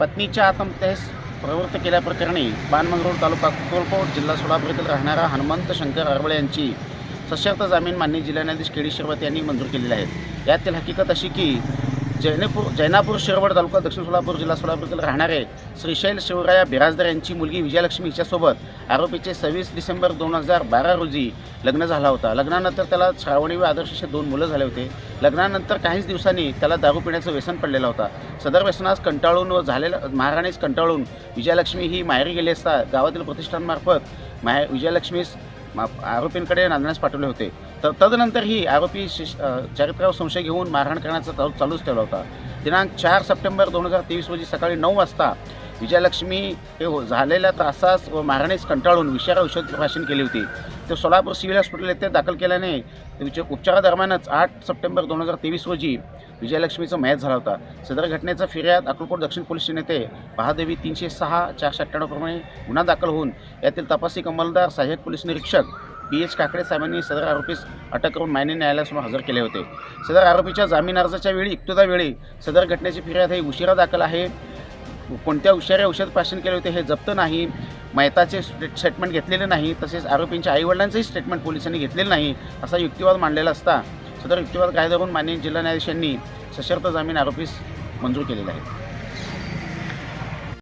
पत्नीच्या आत्महत्येस प्रवृत्त केल्याप्रकरणी बाणमंगरूळ तालुका अक्कलकोट जिल्हा सोलापूर येथील राहणारा हनुमंत शंकर अरवळे यांची सशर्त जामीन मान्य जिल्हा न्यायाधीश के यांनी मंजूर केलेले आहेत यातील हकीकत अशी की जैनपूर जैनापूर शिरवड तालुका दक्षिण सोलापूर जिल्हा सोलापूर राहणारे श्रीशैल शिवराया बिराजदार यांची मुलगी विजयालक्ष्मी हिच्यासोबत आरोपीचे सव्वीस डिसेंबर दोन हजार बारा रोजी लग्न झाला होता. लग्नानंतर त्याला श्रावणी व आदर्श असे दोन मुलं झाले होते. लग्नानंतर काहीच दिवसांनी त्याला दारू पिण्याचं व्यसन पडलेलं होता. सदर व्यसनास कंटाळून व झालेलं महाराणीस कंटाळून विजयालक्ष्मी ही माहेरी गेली असता गावातील प्रतिष्ठानमार्फत माहे विजयलक्ष्मीस मा- आरोपींकडे नांदण्यास पाठवले होते. तर तदनंतरही आरोपी शिश अ, चारित्र्यावर संशय घेऊन मारहाण करण्याचा चालू चालूच ठेवला होता. दिनांक चार सप्टेंबर दोन हजार तेवीस रोजी सकाळी नऊ वाजता विजयलक्ष्मी हे हो- झालेल्या त्रासास व मारहाणीस कंटाळून विषारा औषध भाषण केली होती. ते सोलापूर सिव्हिल हॉस्पिटल येथे दाखल केल्याने विच उपचारादरम्यानच आठ सप्टेंबर दोन हजार तेवीस रोजी विजयलक्ष्मीचा मयत झाला होता. सदर घटनेचा फिर्याद अक्कलकोट दक्षिण पोलीस नेते येथे महादेवी तीनशे सहा चारशे अठ्ठ्याण्णवप्रमाणे गुन्हा दाखल होऊन यातील तपासी अंमलदार सहाय्यक पोलीस निरीक्षक बी एच काकडे साहेबांनी सदर आरोपीस अटक करून मान्य न्यायालयासमोर हजर केले होते. सदर आरोपीच्या जामीन अर्जाच्या वेळी इक्तुदावेळी वेळी सदर घटनेची फिर्याद ही उशिरा दाखल आहे. कोणत्या उशिरा औषध पाषण केले होते हे जप्त नाही. मयताचे स्टेटमेंट घेतलेले नाही. तसेच आरोपींच्या आईवडिलांचंही स्टेटमेंट पोलिसांनी घेतलेलं नाही असा युक्तिवाद मांडलेला असता. सदर युक्तिवाद कायदा करून माननीय जिल्हा न्यायाधीशांनी सशर्त जामीन आरोपीस मंजूर केलेला आहे